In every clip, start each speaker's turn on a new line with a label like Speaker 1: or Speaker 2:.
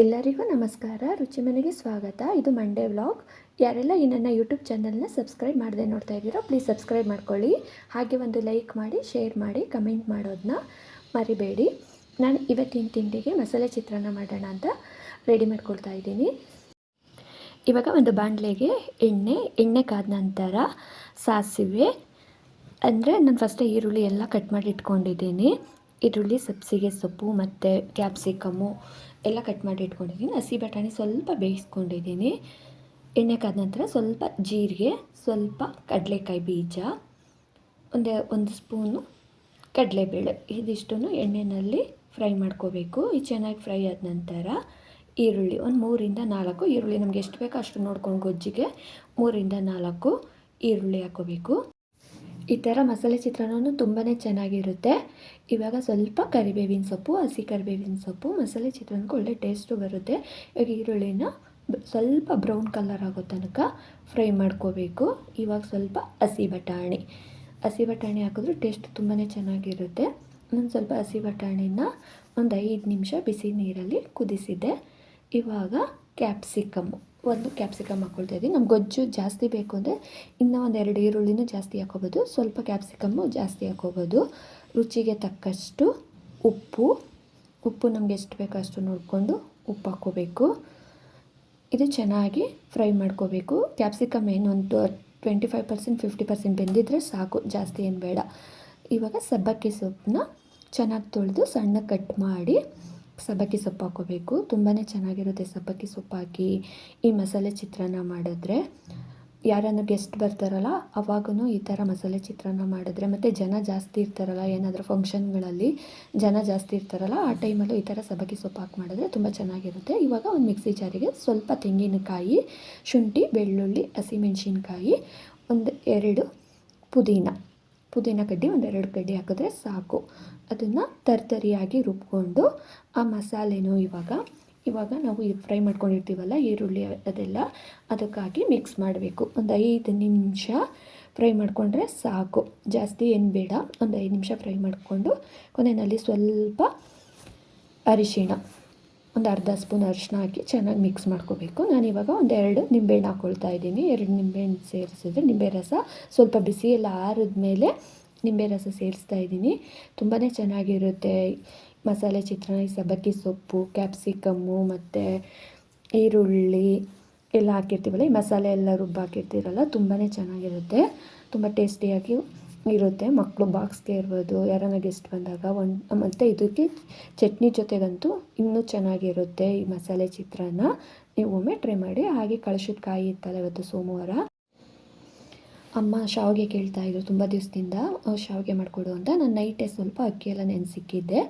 Speaker 1: ಎಲ್ಲರಿಗೂ ನಮಸ್ಕಾರ, ರುಚಿ ಮನೆಗೆ ಸ್ವಾಗತ. ಇದು ಮಂಡೇ ವ್ಲಾಗ್ ಯಾರೆಲ್ಲ ಈ ನನ್ನ ಯೂಟ್ಯೂಬ್ ಚಾನಲ್ನ ಸಬ್ಸ್ಕ್ರೈಬ್ ಮಾಡದೆ ನೋಡ್ತಾ ಇದ್ದೀರೋ ಪ್ಲೀಸ್ ಸಬ್ಸ್ಕ್ರೈಬ್ ಮಾಡ್ಕೊಳ್ಳಿ. ಹಾಗೆ ಒಂದು ಲೈಕ್ ಮಾಡಿ ಶೇರ್ ಮಾಡಿ ಕಮೆಂಟ್ ಮಾಡೋದನ್ನ ಮರಿಬೇಡಿ. ನಾನು ಇವತ್ತಿನ ತಿಂಡಿಗೆ ಮಸಾಲೆ ಚಿತ್ರಾನ್ನ ಮಾಡೋಣ ಅಂತ ರೆಡಿ ಮಾಡ್ಕೊಳ್ತಾ ಇದ್ದೀನಿ. ಇವಾಗ ಒಂದು ಬಾಣಲೆಗೆ ಎಣ್ಣೆ ಎಣ್ಣೆ ಕಾದ ನಂತರ ಸಾಸಿವೆ. ಅಂದರೆ ನಾನು ಫಸ್ಟೇ ಈರುಳ್ಳಿ ಎಲ್ಲ ಕಟ್ ಮಾಡಿ ಇಟ್ಕೊಂಡಿದ್ದೀನಿ. ಈರುಳ್ಳಿ, ಸಬ್ಸಿಗೆ ಸೊಪ್ಪು ಮತ್ತು ಕ್ಯಾಪ್ಸಿಕಮ್ಮು ಎಲ್ಲ ಕಟ್ ಮಾಡಿ ಇಟ್ಕೊಂಡಿದ್ದೀನಿ. ಹಸಿ ಬಟಾಣಿ ಸ್ವಲ್ಪ ಬೇಯಿಸ್ಕೊಂಡಿದ್ದೀನಿ. ಎಣ್ಣೆ ಕಾದ ನಂತರ ಸ್ವಲ್ಪ ಜೀರಿಗೆ, ಸ್ವಲ್ಪ ಕಡಲೆಕಾಯಿ ಬೀಜ, ಒಂದು ಒಂದು ಸ್ಪೂನು ಕಡಲೆಬೇಳೆ. ಇದಿಷ್ಟನ್ನು ಎಣ್ಣೆಯಲ್ಲಿ ಫ್ರೈ ಮಾಡ್ಕೋಬೇಕು. ಇದು ಚೆನ್ನಾಗಿ ಫ್ರೈ ಆದ ನಂತರ ಈರುಳ್ಳಿ, ಒಂದು ಮೂರಿಂದ ನಾಲ್ಕು. ಈರುಳ್ಳಿ ನಮಗೆ ಎಷ್ಟು ಬೇಕೋ ಅಷ್ಟು ನೋಡ್ಕೊಂಡು ಗೊಜ್ಜಿಗೆ ಮೂರಿಂದ ನಾಲ್ಕು ಈರುಳ್ಳಿ ಹಾಕೋಬೇಕು. ಈ ಥರ ಮಸಾಲೆ ಚಿತ್ರಾನ್ನವೂ ತುಂಬಾ ಚೆನ್ನಾಗಿರುತ್ತೆ. ಇವಾಗ ಸ್ವಲ್ಪ ಕರಿಬೇವಿನ ಸೊಪ್ಪು, ಹಸಿ ಕರಿಬೇವಿನ ಸೊಪ್ಪು, ಮಸಾಲೆ ಚಿತ್ರಾನ್ನಕ್ಕೆ ಒಳ್ಳೆ ಟೇಸ್ಟು ಬರುತ್ತೆ. ಇವಾಗ ಈರುಳ್ಳಿನ ಸ್ವಲ್ಪ ಬ್ರೌನ್ ಕಲರ್ ಆಗೋ ತನಕ ಫ್ರೈ ಮಾಡ್ಕೋಬೇಕು. ಇವಾಗ ಸ್ವಲ್ಪ ಹಸಿ ಬಟಾಣಿ. ಹಸಿ ಬಟಾಣಿ ಹಾಕಿದ್ರೆ ಟೇಸ್ಟ್ ತುಂಬಾ ಚೆನ್ನಾಗಿರುತ್ತೆ. ನಾನು ಸ್ವಲ್ಪ ಹಸಿ ಬಟಾಣಿನ ಒಂದು ಐದು ನಿಮಿಷ ಬಿಸಿ ನೀರಲ್ಲಿ ಕುದಿಸಿದ್ದೆ ಇವಾಗ ಕ್ಯಾಪ್ಸಿಕಮ್ಮು. ಒಂದು ಕ್ಯಾಪ್ಸಿಕಮ್ ಹಾಕ್ಕೊಳ್ತಾ ಇದ್ದೀನಿ. ನಮ್ಗೆ ಗೊಜ್ಜು ಜಾಸ್ತಿ ಬೇಕು ಅಂದರೆ ಇನ್ನೂ ಒಂದು ಎರಡು ಈರುಳ್ಳಿನೂ ಜಾಸ್ತಿ ಹಾಕೋಬೋದು ಸ್ವಲ್ಪ ಕ್ಯಾಪ್ಸಿಕಮ್ಮು ಜಾಸ್ತಿ ಹಾಕೋಬೋದು ರುಚಿಗೆ ತಕ್ಕಷ್ಟು ಉಪ್ಪು. ಉಪ್ಪು ನಮ್ಗೆ ಎಷ್ಟು ಬೇಕೋ ಅಷ್ಟು ನೋಡಿಕೊಂಡು ಉಪ್ಪು ಹಾಕ್ಕೋಬೇಕು. ಇದು ಚೆನ್ನಾಗಿ ಫ್ರೈ ಮಾಡ್ಕೋಬೇಕು. ಕ್ಯಾಪ್ಸಿಕಮ್ ಏನು ಒಂದು twenty five percent fifty percent ಬೆಂದಿದ್ರೆ ಸಾಕು. ಜಾಸ್ತಿ ಏನು ಬೇಡ. ಇವಾಗ ಸಬ್ಬಕ್ಕಿ ಸೊಪ್ಪನ್ನ ಚೆನ್ನಾಗಿ ತೊಳೆದು ಸಣ್ಣ ಕಟ್ ಮಾಡಿ ಸಬ್ಬಕ್ಕಿ ಸೊಪ್ಪು ಹಾಕೋಬೇಕು ತುಂಬಾ ಚೆನ್ನಾಗಿರುತ್ತೆ ಸಬ್ಬಕ್ಕಿ ಸೊಪ್ಪು ಹಾಕಿ ಈ ಮಸಾಲೆ ಚಿತ್ರಾನ್ನ ಮಾಡಿದ್ರೆ. ಯಾರನ್ನು ಗೆಸ್ಟ್ ಬರ್ತಾರಲ್ಲ ಅವಾಗೂ ಈ ಥರ ಮಸಾಲೆ ಚಿತ್ರಾನ್ನ ಮಾಡಿದ್ರೆ. ಮತ್ತು ಜನ ಜಾಸ್ತಿ ಇರ್ತಾರಲ್ಲ, ಏನಾದರೂ ಫಂಕ್ಷನ್ಗಳಲ್ಲಿ ಜನ ಜಾಸ್ತಿ ಇರ್ತಾರಲ್ಲ, ಆ ಟೈಮಲ್ಲೂ ಈ ಥರ ಸಬ್ಬಕ್ಕಿ ಸೊಪ್ಪು ಹಾಕಿ ಮಾಡಿದ್ರೆ ತುಂಬ ಚೆನ್ನಾಗಿರುತ್ತೆ. ಇವಾಗ ಒಂದು ಮಿಕ್ಸಿ ಜಾರಿಗೆ ಸ್ವಲ್ಪ ತೆಂಗಿನಕಾಯಿ, ಶುಂಠಿ, ಬೆಳ್ಳುಳ್ಳಿ, ಹಸಿಮೆಣ್ಸಿನ್ಕಾಯಿ, ಒಂದು ಎರಡು ಪುದೀನ. ಪುದೀನ ಕಡ್ಡಿ ಒಂದೆರಡು ಕಡ್ಡಿ ಹಾಕಿದ್ರೆ ಸಾಕು. ಅದನ್ನು ತರ್ತರಿಯಾಗಿ ರುಬ್ಕೊಂಡು ಆ ಮಸಾಲೆನೂ ಇವಾಗ ಇವಾಗ ನಾವು ಈ ಫ್ರೈ ಮಾಡ್ಕೊಂಡಿರ್ತೀವಲ್ಲ ಈರುಳ್ಳಿ ಅದೆಲ್ಲ, ಅದಕ್ಕಾಗಿ ಮಿಕ್ಸ್ ಮಾಡಬೇಕು. ಒಂದು ಐದು ನಿಮಿಷ ಫ್ರೈ ಮಾಡಿಕೊಂಡ್ರೆ ಸಾಕು. ಜಾಸ್ತಿ ಏನು ಬೇಡ, ಒಂದು ಐದು ನಿಮಿಷ ಫ್ರೈ ಮಾಡಿಕೊಂಡು ಕೊನೆಯಲ್ಲಿ ಸ್ವಲ್ಪ ಅರಿಶಿಣ. ಒಂದು ಅರ್ಧ ಸ್ಪೂನ್ ಅರಿಶಿನ ಹಾಕಿ ಚೆನ್ನಾಗಿ ಮಿಕ್ಸ್ ಮಾಡ್ಕೋಬೇಕು. ನಾನು ಇವಾಗ ಒಂದು ಒಂದೆರಡು ನಿಂಬೆಹಣ್ಣು ಹಾಕ್ಕೊಳ್ತಾ ಇದ್ದೀನಿ. ಎರಡು ನಿಂಬೆಹಣ್ಣು ಸೇರಿಸಿದ್ರೆ ನಿಂಬೆ ರಸ ಸ್ವಲ್ಪ ಬಿಸಿ ಎಲ್ಲ ಆರಿದ್ಮೇಲೆ ನಿಂಬೆ ರಸ ಸೇರಿಸ್ತಾ ಇದ್ದೀನಿ. ತುಂಬಾ ಚೆನ್ನಾಗಿರುತ್ತೆ. ಮಸಾಲೆ ಚಿತ್ರಾನ್ನ, ಸಬ್ಬಕ್ಕಿ ಸೊಪ್ಪು, ಕ್ಯಾಪ್ಸಿಕಮ್ಮು ಮತ್ತು ಈರುಳ್ಳಿ ಎಲ್ಲ ಹಾಕಿರ್ತೀವಲ್ಲ, ಈ ಮಸಾಲೆ ಎಲ್ಲ ರುಬ್ಬಾಕಿರ್ತೀರಲ್ಲ ತುಂಬಾ ಚೆನ್ನಾಗಿರುತ್ತೆ. ತುಂಬ ಟೇಸ್ಟಿಯಾಗಿ ಇರುತ್ತೆ. ಮಕ್ಕಳು ಬಾಕ್ಸ್ಗೆ ಇರ್ಬೋದು. ಯಾರನ್ನ ಗೆಸ್ಟ್ ಬಂದಾಗ ಒಂದು, ಮತ್ತು ಇದಕ್ಕೆ ಚಟ್ನಿ ಜೊತೆಗಂತೂ ಇನ್ನೂ ಚೆನ್ನಾಗಿರುತ್ತೆ ಈ ಮಸಾಲೆ ಚಿತ್ರಾನ್ನ. ನೀವು ಒಮ್ಮೆ ಟ್ರೈ ಮಾಡಿ, ಹಾಗೆ ಕಳಶದ ಕಾಯಿ ಇತ್ತಲ್ಲ ಇವತ್ತು ಸೋಮವಾರ. ಅಮ್ಮ ಶಾವಿಗೆ ಕೇಳ್ತಾ ಇದ್ರು ತುಂಬ ದಿವಸದಿಂದ. ಶಾವಿಗೆ ಮಾಡಿಕೊಡು ಅಂತ. ನಾನು ನೈಟೇ ಸ್ವಲ್ಪ ಅಕ್ಕಿ ಎಲ್ಲ ನೆನೆಸಿಕ್ಕಿದ್ದೆ.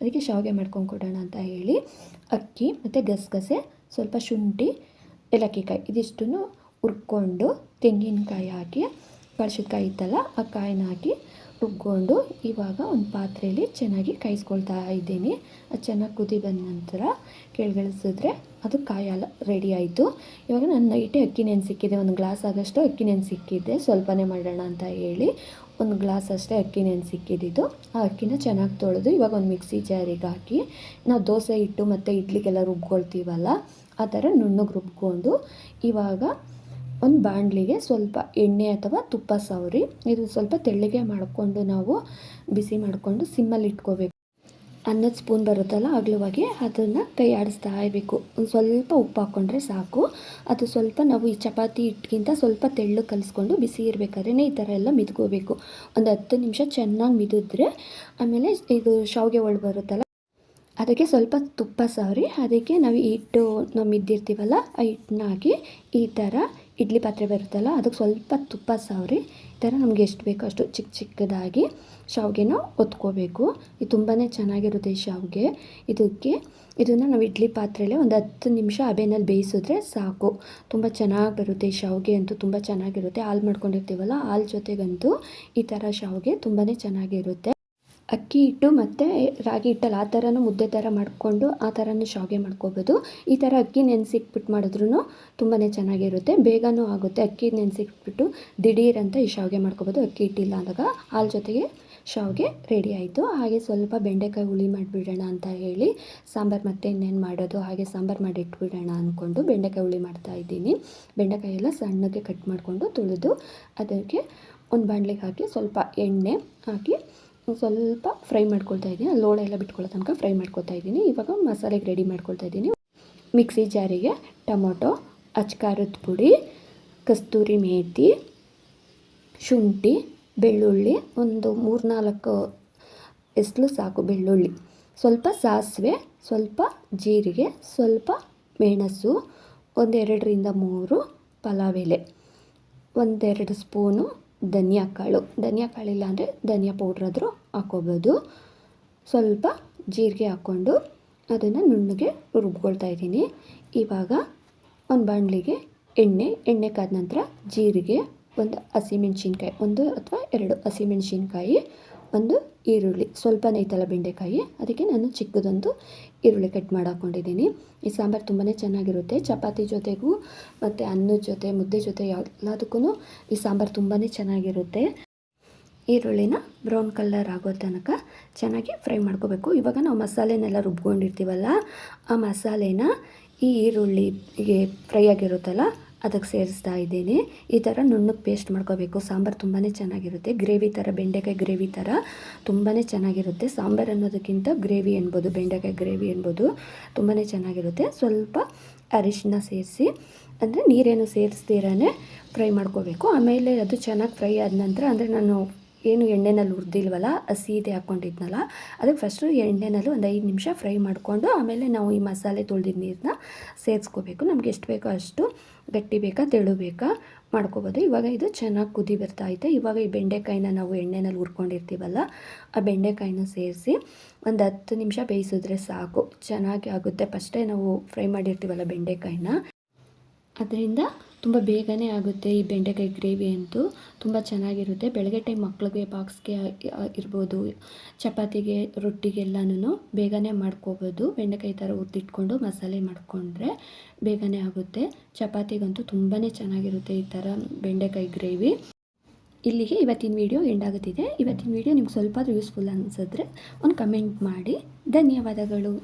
Speaker 1: ಅದಕ್ಕೆ ಶಾವಿಗೆ ಮಾಡ್ಕೊಂಡು ಕೊಡೋಣ ಅಂತ ಹೇಳಿ ಅಕ್ಕಿ ಮತ್ತು ಗಸಗಸೆ, ಸ್ವಲ್ಪ ಶುಂಠಿ ಏಲಕ್ಕಿಕಾಯಿ ಇದಿಷ್ಟನ್ನು ಹುರ್ಕೊಂಡು ತೆಂಗಿನಕಾಯಿ ಹಾಕಿ ಕಳ್ಸಿದ ಇತ್ತಲ್ಲ ಆ ಕಾಯಿನ ಹಾಕಿ ರುಬ್ಕೊಂಡು ಇವಾಗ ಒಂದು ಪಾತ್ರೆಯಲ್ಲಿ ಚೆನ್ನಾಗಿ ಕಾಯಿಸ್ಕೊಳ್ತಾ ಇದ್ದೀನಿ. ಅದು ಚೆನ್ನಾಗಿ ಕುದಿ ಬಂದ ನಂತರ ಕೆಳಗಿಳಿಸಿದ್ರೆ ಅದು ಕಾಯಲ್ಲ ರೆಡಿ ಆಯಿತು. ಇವಾಗ ನಾನು ನೈಟೇ ಅಕ್ಕಿ ನೆನೆಸಿಕ್ಕಿದ್ದೆ ಒಂದು ಗ್ಲಾಸ್ ಆಗೋಷ್ಟು ಅಕ್ಕಿ ನೆನೆಸಿಕ್ಕಿದ್ದೆ. ಸ್ವಲ್ಪನೇ ಮಾಡೋಣ ಅಂತ ಹೇಳಿ ಒಂದು ಗ್ಲಾಸ್ ಅಷ್ಟೇ ಅಕ್ಕಿ ನೆನೆಸಿಕ್ಕಿದ್ದು ಆ ಅಕ್ಕಿನ ಚೆನ್ನಾಗಿ ತೊಳೆದು ಇವಾಗ ಒಂದು ಮಿಕ್ಸಿ ಜಾರಿಗೆ ಹಾಕಿ ನಾವು ದೋಸೆ ಹಿಟ್ಟು ಮತ್ತು ಇಡ್ಲಿಗೆಲ್ಲ ರುಬ್ಕೊಳ್ತೀವಲ್ಲ, ಆ ಥರ ನುಣ್ಣಗೆ ರುಬ್ಕೊಂಡು ಇವಾಗ ಒಂದು ಬಾಣಲಿಗೆ ಸ್ವಲ್ಪ ಎಣ್ಣೆ ಅಥವಾ ತುಪ್ಪ ಸವರಿ, ಇದು ಸ್ವಲ್ಪ ತೆಳ್ಳಗೆ ಮಾಡಿಕೊಂಡು ನಾವು ಬಿಸಿ ಮಾಡಿಕೊಂಡು ಸಿಮ್ಮಲ್ಲಿ ಇಟ್ಕೋಬೇಕು. ಅನ್ನದ ಸ್ಪೂನ್ ಬರುತ್ತಲ್ಲ ಅಗಲವಾಗಿ ಅದನ್ನು ಕೈ ಆಡಿಸ್ತಾ ಇರಬೇಕು. ಒಂದು ಸ್ವಲ್ಪ ಉಪ್ಪು ಹಾಕ್ಕೊಂಡ್ರೆ ಸಾಕು. ಅದು ಸ್ವಲ್ಪ ನಾವು ಈ ಚಪಾತಿ ಹಿಟ್ಗಿಂತ ಸ್ವಲ್ಪ ತೆಳ್ಳು ಕಲಿಸ್ಕೊಂಡು ಬಿಸಿ ಇರಬೇಕಾದ್ರೆ ಈ ಥರ ಎಲ್ಲ ಮಿದ್ಕೋಬೇಕು. ಒಂದು ಹತ್ತು ನಿಮಿಷ ಚೆನ್ನಾಗಿ ಮಿದಿದ್ರೆ, ಆಮೇಲೆ ಇದು ಶಾವಿಗೆ ಒಳ್ಳೆ ಬರುತ್ತಲ್ಲ, ಅದಕ್ಕೆ ಸ್ವಲ್ಪ ತುಪ್ಪ ಸವರಿ, ಅದಕ್ಕೆ ನಾವು ಹಿಟ್ಟು ನಾವು ಮಿದ್ದಿರ್ತೀವಲ್ಲ, ಆ ಹಿಟ್ಟನ್ನ ಹಾಕಿ ಈ ಥರ ಇಡ್ಲಿ ಪಾತ್ರೆ ಬರುತ್ತಲ್ಲ, ಅದಕ್ಕೆ ಸ್ವಲ್ಪ ತುಪ್ಪ ಸವರಿ, ಈ ಥರ ನಮಗೆ ಎಷ್ಟು ಬೇಕೋ ಅಷ್ಟು ಚಿಕ್ಕ ಚಿಕ್ಕದಾಗಿ ಶಾವಿಗೆನ ಒತ್ಕೋಬೇಕು. ಇದು ತುಂಬಾ ಚೆನ್ನಾಗಿರುತ್ತೆ ಈ ಶಾವಿಗೆ. ಇದಕ್ಕೆ ಇದನ್ನು ನಾವು ಇಡ್ಲಿ ಪಾತ್ರೆಯಲ್ಲೇ ಒಂದು ಹತ್ತು ನಿಮಿಷ ಹಬೆನಲ್ಲಿ ಬೇಯಿಸಿದ್ರೆ ಸಾಕು. ತುಂಬ ಚೆನ್ನಾಗಿ ಬರುತ್ತೆ ಈ ಶಾವಿಗೆ ಅಂತೂ ತುಂಬ ಚೆನ್ನಾಗಿರುತ್ತೆ. ಹಾಲು ಮಾಡ್ಕೊಂಡಿರ್ತೀವಲ್ಲ, ಹಾಲು ಜೊತೆಗಂತೂ ಈ ಥರ ಶಾವಿಗೆ ತುಂಬಾ ಚೆನ್ನಾಗಿರುತ್ತೆ. ಅಕ್ಕಿ ಹಿಟ್ಟು ಮತ್ತು ರಾಗಿ ಹಿಟ್ಟಲ್ಲಿ ಆ ಥರನೂ ಮುದ್ದೆ ಥರ ಮಾಡಿಕೊಂಡು ಆ ಥರನೂ ಶಾವಿಗೆ ಮಾಡ್ಕೋಬೋದು. ಈ ಥರ ಅಕ್ಕಿ ನೆನೆಸಿಟ್ಬಿಟ್ಟು ಮಾಡಿದ್ರೂ ತುಂಬಾ ಚೆನ್ನಾಗಿರುತ್ತೆ. ಬೇಗನೂ ಆಗುತ್ತೆ. ಅಕ್ಕಿ ನೆನೆಸಿಕ್ಬಿಟ್ಟು ದಿಢೀರಂತ ಈ ಶಾವಿಗೆ ಮಾಡ್ಕೋಬೋದು. ಅಕ್ಕಿ ಹಿಟ್ಟಿಲ್ಲ ಅಂದಾಗ ಹಾಲು ಜೊತೆಗೆ ಶಾವಿಗೆ ರೆಡಿ ಆಯಿತು. ಹಾಗೆ ಸ್ವಲ್ಪ ಬೆಂಡೆಕಾಯಿ ಹುಳಿ ಮಾಡಿಬಿಡೋಣ ಅಂತ ಹೇಳಿ ಸಾಂಬಾರು ಮತ್ತೆ ಇನ್ನೇನು ಮಾಡೋದು, ಹಾಗೆ ಸಾಂಬಾರು ಮಾಡಿ ಇಟ್ಬಿಡೋಣ ಅಂದ್ಕೊಂಡು ಬೆಂಡೆಕಾಯಿ ಹುಳಿ ಮಾಡ್ತಾ ಇದ್ದೀನಿ. ಬೆಂಡೆಕಾಯಿ ಎಲ್ಲ ಸಣ್ಣಗೆ ಕಟ್ ಮಾಡಿಕೊಂಡು ತುಳಿದು ಅದಕ್ಕೆ ಒಂದು ಬಾಣ್ಲಿಗೆ ಹಾಕಿ ಸ್ವಲ್ಪ ಎಣ್ಣೆ ಹಾಕಿ ಸ್ವಲ್ಪ ಫ್ರೈ ಮಾಡ್ಕೊಳ್ತಾ ಇದ್ದೀನಿ. ಲೋಳೆ ಎಲ್ಲ ಬಿಟ್ಕೊಳ್ಳೋ ತನಕ ಫ್ರೈ ಮಾಡ್ಕೊಳ್ತಾ ಇದ್ದೀನಿ. ಇವಾಗ ಮಸಾಲೆಗೆ ರೆಡಿ ಮಾಡ್ಕೊಳ್ತಾ ಇದ್ದೀನಿ. ಮಿಕ್ಸಿ ಜಾರಿಗೆ ಟೊಮೊಟೊ, ಅಚ್ಕಾರದ ಪುಡಿ, ಕಸ್ತೂರಿ ಮೇಥಿ ಶುಂಠಿ, ಬೆಳ್ಳುಳ್ಳಿ ಒಂದು ಮೂರ್ನಾಲ್ಕು ಎಸ್ಲು ಸಾಕು ಬೆಳ್ಳುಳ್ಳಿ. ಸ್ವಲ್ಪ ಸಾಸಿವೆ, ಸ್ವಲ್ಪ ಜೀರಿಗೆ, ಸ್ವಲ್ಪ ಮೆಣಸು, ಒಂದೆರಡರಿಂದ ಮೂರು ಪಲಾವ್ ಎಲೆ, ಒಂದೆರಡು ಸ್ಪೂನು ಧನಿಯಾ ಕಾಳು. ಧನಿಯಾ ಇಲ್ಲ ಅಂದರೆ ಧನಿಯಾ ಪೌಡ್ರ್ ಆದರೂ ಹಾಕೋಬೋದು ಸ್ವಲ್ಪ ಜೀರಿಗೆ ಹಾಕ್ಕೊಂಡು ಅದನ್ನು ನುಣ್ಣಗೆ ರುಬ್ಕೊಳ್ತಾ ಇದ್ದೀನಿ. ಇವಾಗ ಒಂದು ಬಾಣಲಿಗೆ ಎಣ್ಣೆ ಎಣ್ಣೆ ಕಾದ ನಂತರ ಜೀರಿಗೆ, ಒಂದು ಹಸಿಮೆಣ್ಸಿನ್ಕಾಯಿ, ಒಂದು ಅಥವಾ ಎರಡು ಹಸಿಮೆಣ್ಸಿನ್ಕಾಯಿ ಒಂದು ಈರುಳ್ಳಿ ಸ್ವಲ್ಪ ನೈತಲ ಬೆಂಡೆಕಾಯಿ, ಅದಕ್ಕೆ ನಾನು ಚಿಕ್ಕದೊಂದು ಈರುಳ್ಳಿ ಕಟ್ ಮಾಡಾಕೊಂಡಿದ್ದೀನಿ ಈ ಸಾಂಬಾರು ತುಂಬಾ ಚೆನ್ನಾಗಿರುತ್ತೆ. ಚಪಾತಿ ಜೊತೆಗೂ ಮತ್ತು ಅನ್ನದ ಜೊತೆ, ಮುದ್ದೆ ಜೊತೆ ಎಲ್ಲದಕ್ಕೂ ಈ ಸಾಂಬಾರು ತುಂಬಾ ಚೆನ್ನಾಗಿರುತ್ತೆ. ಈರುಳ್ಳಿನ ಬ್ರೌನ್ ಕಲರ್ ಆಗೋ ತನಕ ಚೆನ್ನಾಗಿ ಫ್ರೈ ಮಾಡ್ಕೋಬೇಕು. ಇವಾಗ ನಾವು ಮಸಾಲೆನೆಲ್ಲ ರುಬ್ಕೊಂಡಿರ್ತೀವಲ್ಲ, ಆ ಮಸಾಲೆನ ಈ ಈರುಳ್ಳಿಗೆ ಫ್ರೈ ಆಗಿರುತ್ತಲ್ಲ ಅದಕ್ಕೆ ಸೇರಿಸ್ತಾ ಇದ್ದೀನಿ. ಈ ಥರ ನುಣ್ಣಗೆ ಪೇಸ್ಟ್ ಮಾಡ್ಕೋಬೇಕು. ಸಾಂಬಾರು ತುಂಬಾ ಚೆನ್ನಾಗಿರುತ್ತೆ. ಗ್ರೇವಿ ಥರ, ಬೆಂಡೆಕಾಯಿ ಗ್ರೇವಿ ಥರ ತುಂಬಾ ಚೆನ್ನಾಗಿರುತ್ತೆ. ಸಾಂಬಾರು ಅನ್ನೋದಕ್ಕಿಂತ ಗ್ರೇವಿ ಅನ್ಬೋದು ಬೆಂಡೆಕಾಯಿ ಗ್ರೇವಿ ಅನ್ಬೋದು ತುಂಬಾ ಚೆನ್ನಾಗಿರುತ್ತೆ. ಸ್ವಲ್ಪ ಅರಿಶಿನ ಸೇರಿಸಿ, ಅಂದರೆ ನೀರೇನು ಸೇರಿಸ್ದಿರೇ ಫ್ರೈ ಮಾಡ್ಕೋಬೇಕು. ಆಮೇಲೆ ಅದು ಚೆನ್ನಾಗಿ ಫ್ರೈ ಆದ ನಂತರ, ಅಂದರೆ ನಾನು ಏನು ಎಣ್ಣೆನಲ್ಲಿ ಹುರಿದಿಲ್ವಲ್ಲ ಹಸಿ ಇದೆ ಹಾಕ್ಕೊಂಡಿದ್ನಲ್ಲ, ಅದಕ್ಕೆ ಫಸ್ಟು ಎಣ್ಣೆನಲ್ಲಿ ಒಂದು ಐದು ನಿಮಿಷ ಫ್ರೈ ಮಾಡಿಕೊಂಡು, ಆಮೇಲೆ ನಾವು ಈ ಮಸಾಲೆ ತೊಳೆದಿದ್ದ ನೀರನ್ನ ಸೇರಿಸ್ಕೋಬೇಕು. ನಮ್ಗೆ ಎಷ್ಟು ಬೇಕೋ ಅಷ್ಟು ಗಟ್ಟಿ ಬೇಕಾ ತೆಳು ಬೇಕಾ ಮಾಡ್ಕೋಬೋದು. ಇವಾಗ ಇದು ಚೆನ್ನಾಗಿ ಕುದಿ ಬರ್ತಾ ಐತೆ. ಇವಾಗ ಈ ಬೆಂಡೆಕಾಯಿನ ನಾವು ಎಣ್ಣೆನಲ್ಲಿ ಹುರ್ಕೊಂಡಿರ್ತೀವಲ್ಲ, ಆ ಬೆಂಡೆಕಾಯಿನ ಸೇರಿಸಿ ಒಂದು ಹತ್ತು ನಿಮಿಷ ಬೇಯಿಸಿದ್ರೆ ಸಾಕು. ಚೆನ್ನಾಗಿ ಆಗುತ್ತೆ. ಫಸ್ಟೇ ನಾವು ಫ್ರೈ ಮಾಡಿರ್ತೀವಲ್ಲ ಬೆಂಡೆಕಾಯಿನ. ಅದರಿಂದ ತುಂಬ ಬೇಗನೆ ಆಗುತ್ತೆ ಈ ಬೆಂಡೆಕಾಯಿ ಗ್ರೇವಿ ಅಂತೂ. ತುಂಬ ಚೆನ್ನಾಗಿರುತ್ತೆ. ಬೆಳಗ್ಗೆ ಟೈಮ್ ಮಕ್ಳಿಗೆ ಬಾಕ್ಸ್ಗೆ ಇರ್ಬೋದು. ಚಪಾತಿಗೆ ರೊಟ್ಟಿಗೆಲ್ಲನೂ ಬೇಗನೆ ಮಾಡ್ಕೋಬೋದು. ಬೆಂಡೆಕಾಯಿ ಥರ ಹುರಿದಿಟ್ಕೊಂಡು ಮಸಾಲೆ ಮಾಡಿಕೊಂಡ್ರೆ ಬೇಗನೆ ಆಗುತ್ತೆ. ಚಪಾತಿಗಂತೂ ತುಂಬಾ ಚೆನ್ನಾಗಿರುತ್ತೆ ಈ ಥರ ಬೆಂಡೆಕಾಯಿ ಗ್ರೇವಿ. ಇಲ್ಲಿಗೆ ಇವತ್ತಿನ ವೀಡಿಯೋ ಎಂಡ್ ಆಗುತ್ತಿದೆ. ಇವತ್ತಿನ ವೀಡಿಯೋ ನಿಮ್ಗೆ ಸ್ವಲ್ಪ ಯೂಸ್ಫುಲ್ ಅನಿಸಿದ್ರೆ ಒಂದು ಕಮೆಂಟ್ ಮಾಡಿ. ಧನ್ಯವಾದಗಳು.